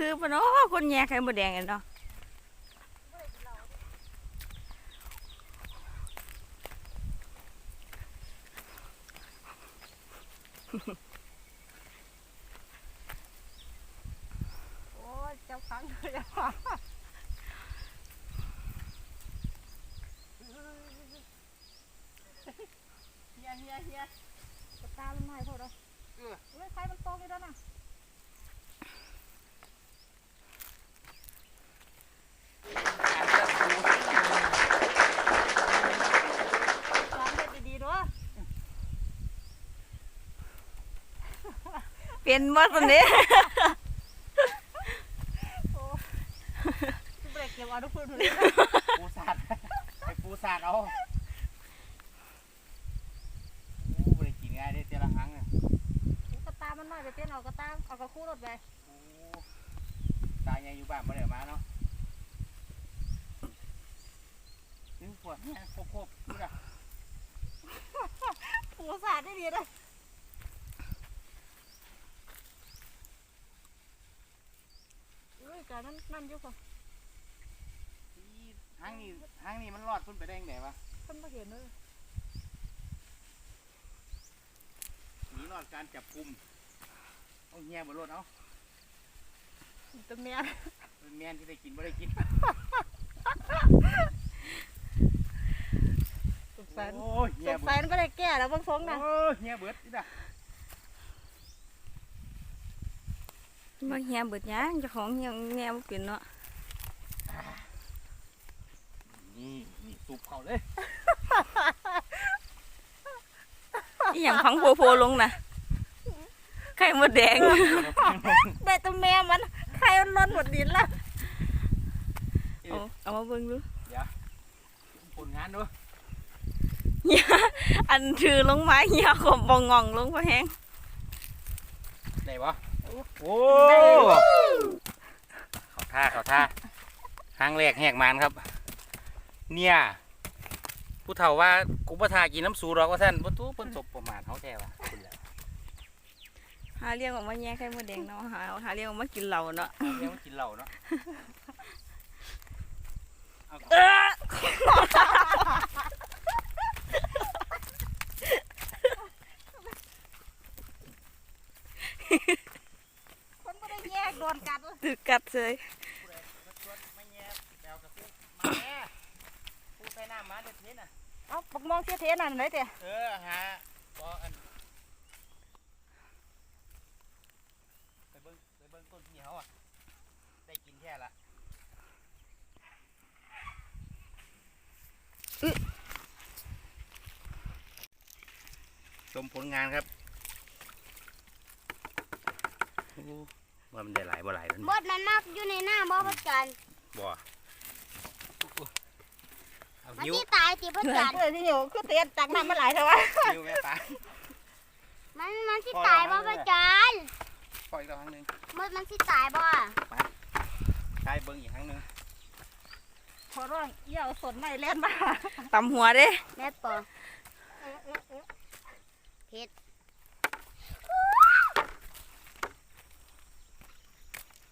คือปะเนาะคนแย่ไข่มดแดงเนาะโอ้เจ้าฟังเลยอะเฮียเฮียเฮียกระตามันไม่พอแล้วเออเฮ้ยไฟมันตกอยู่แล้วนะวางเด็ดดีๆด้วย เปลี่ยนหมดตอนนี้โอ้เบรกเก็บเอาทุกคนเลยนะปูสาดไปปูสาดเอาโอ้บริกินง่ายได้เจละครั้งอะกระตามันน้อยไปเปลี่ยนเอากระตาเอากระคู่รถไปโอ้ตายยังอยู่บ้านบ่ได้มาเนาะถึงปวดเนี่ยโคบโคบดูนะปูสาดได้ดีเลยเอ้ ยการนั้นนั่นอยู่ค่ะอีหางนี่หางนี่มันรอดพุ่นไปได้ยังไงวะเพิ่นมาเห็นเลยหนีรอดการจับกุมเอาเงียบนรถเอาตัวเมียเป็นแมนที่ได้กินบ่ได้กินสงสัยโอ้ยสเงียงเบิสัยดมันไม่ได้แก้แล้วบางทรงนะโอ้ยเงียเบิดนี่นะ มาเฮียเบิดหยังเจ้าของเฮียแง่บ่เปลี่ยนเนาะนี่นี่สูบเขาเลยอีหยังพังโพโพลงนะไข่มดแดง ได้ตัวแม่มันใครมันนอนหมดดินแล้วเอาเอามาเบิ่งดูผลงานด้วยอันถือลงมาเฮียขมบองงองลงพอแห้งได้ปะ โอ้เขาท่าเขาท่าหางแรกแหกมันครับ เนี่ย ผู้เฒ่าว่ากุบทากินน้ำสูหรอกว่าท่านประตูเพิ่นศพประมาทเขาแท้ว่ะคุณแหละหาเรียกออกมาแย่ไข่มดแดงเนาะหาหาเรียกออกมากินเหล้าเนาะเลี้ยงมันกินเหล้าเนาะเอา เออ คนไม่ได้แยกโดนกัด ถือกัดเล ยไม่แย่แปลวกับผู้มาแม่ผู้ใส่น้ำมาเด็ดเทนน่ะเอาปักมองเสียเทนั่นเลยเตะเออหาบออันไปเบิ้งไปเบิ้งต้นที่เขาอะได้กินแค่ละชมผลงานครับโอ้ ว่ามันได้หลายบ่หลายนั่นบดมันมักอยู่ในหน้าบ่ประจันบ่เอามันนิ้วที่ตายที่ประจันเออที่อยู่คือเตะตักน้ำมาหลายเท่าไหร่นิ้วแม่ตามันมันที่ตายบ่ประจันปล่อยอีกครั้งหนึ่งมดมันที่ตายบ่ใช้เบิ้งอีกครั้งหนึ่งขอร้องอย่าเอาสนไม่เล่นมาตำหัวเด้ แม่ปอเผ็ด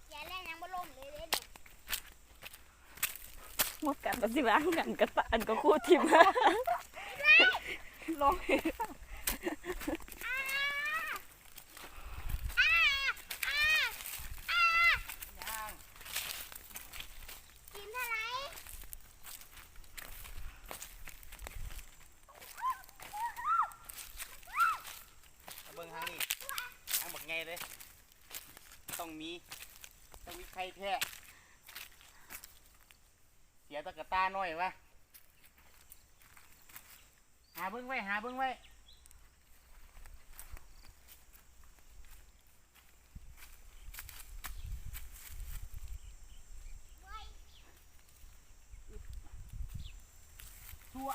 อย่าเล่นยังบ่ลงเลยเด้เนี่ย ห มดกันก็สิวางกันกระตันก็คู่ทิมลอง กินเท่าไหร่ เอาเบิ้งครั้งนี้ครั้งบักไงเลย ต้องมี ต้องมีไข่แท้เสีย ตะกะตาหน่อยวะหาเบิ้งไว้หาเบิ้งไว้ชั่ว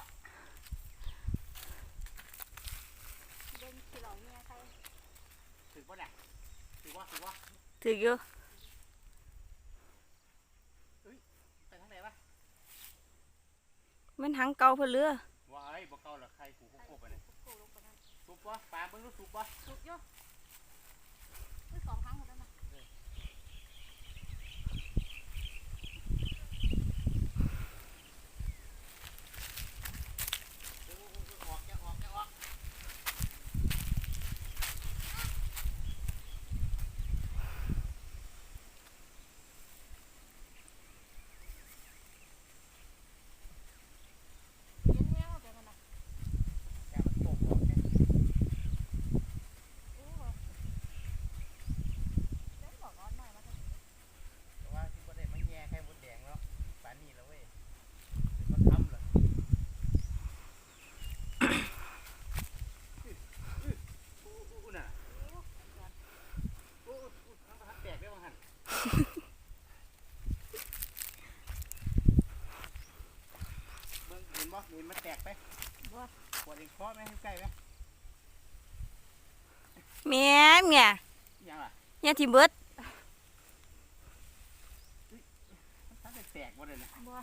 เดินขี้เหล่าเมียใครถือป่ะเนี่ยถือว่าถือว่าถืออยู่ไปทางไหนวะ มันหังเก่าเพื่อเรือว้ายบ่เก่าหรอกใครขู่โคกไปเนี่ยสุบวะปลาเบิ้งรู้สุบวะสุดยอดสองครั้งหมดแล้วนะ อไหมใกล้ไหมแม่เมียยังล่ะเนี่ยที่เบิดถ้าจะแตกบ่ได้นะบ่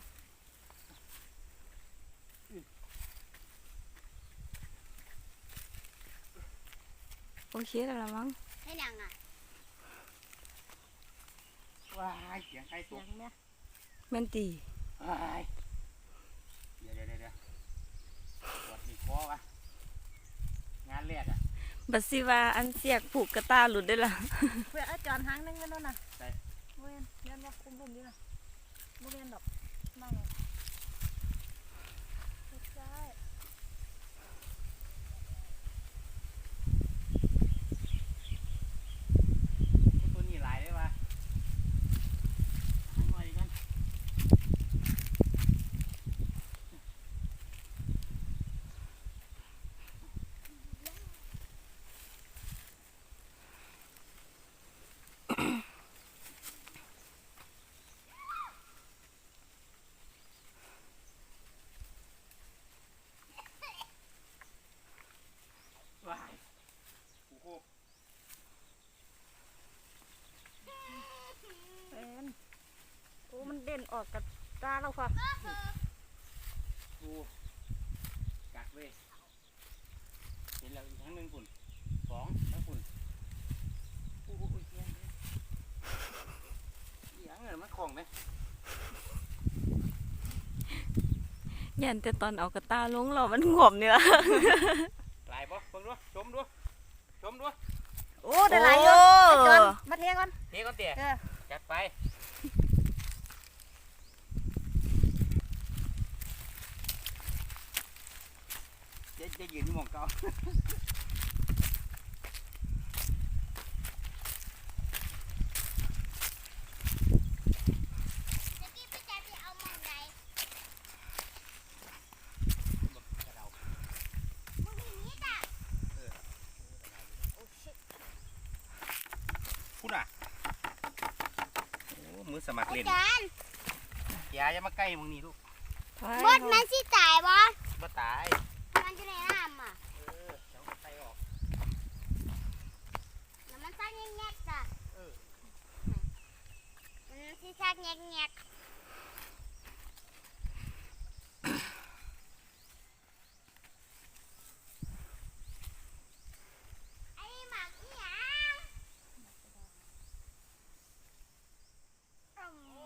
โอเคแล้วละมั้งให้หนังอะว้ายเสียงใครตเสียกงแม่แม่นตีว้ายเดี๋ยวเดี๋ยวเดี๋ยว เดี๋ยวปวดที่คอวะงานแรกอะบัดสิว่าอันเสียกผูกกระตาหลุดได้ละเพื่ออาจารย์หางนึงกันนู่นน่ะได้บ่เห็นเรียนว่าคุมรุมดีน่ะบ่เรียนดอกนั่งใช่ ตัวนี้หลายได้ปะหาหน่อยกัน ว้ายโอ้โห เป็นโอ้มันเด่น ออกกับตาเราค่ะดูกัดเว้ยเห็นแล้วอีกครั้งหนึ่งฝุ่นสองทั้งฝุ่นโอ้โหเสียงเลยอีหยังเงินมันของไหมยันแต่ตอนเอากระตาลงเรามันงวมเนี่ยลายบ่เบิ่งดูชมดูชมดูโอ้ได้หลายอยู่อาจารย์มาเทก่อนเทก่อนเตี๋ยเออจัดไป จะจะยืนที่หมองเก่าจะกี้ไปใจไปเอาหมองไหนกระเดามึงมีมีดอะพูดอะโอ้มือสมัครอาเล่นจารย์อย่าอย่ามาใกล้มึงนี่ลูกบดมันสิตายบ่บ่ตาย มันจะในน้ำอะ เออเจ้าก็ไตออก แล้วมันซักแงกๆจ้ะ เออ มัน สิซักแงกๆไอ้หมักอีหยังอืมโ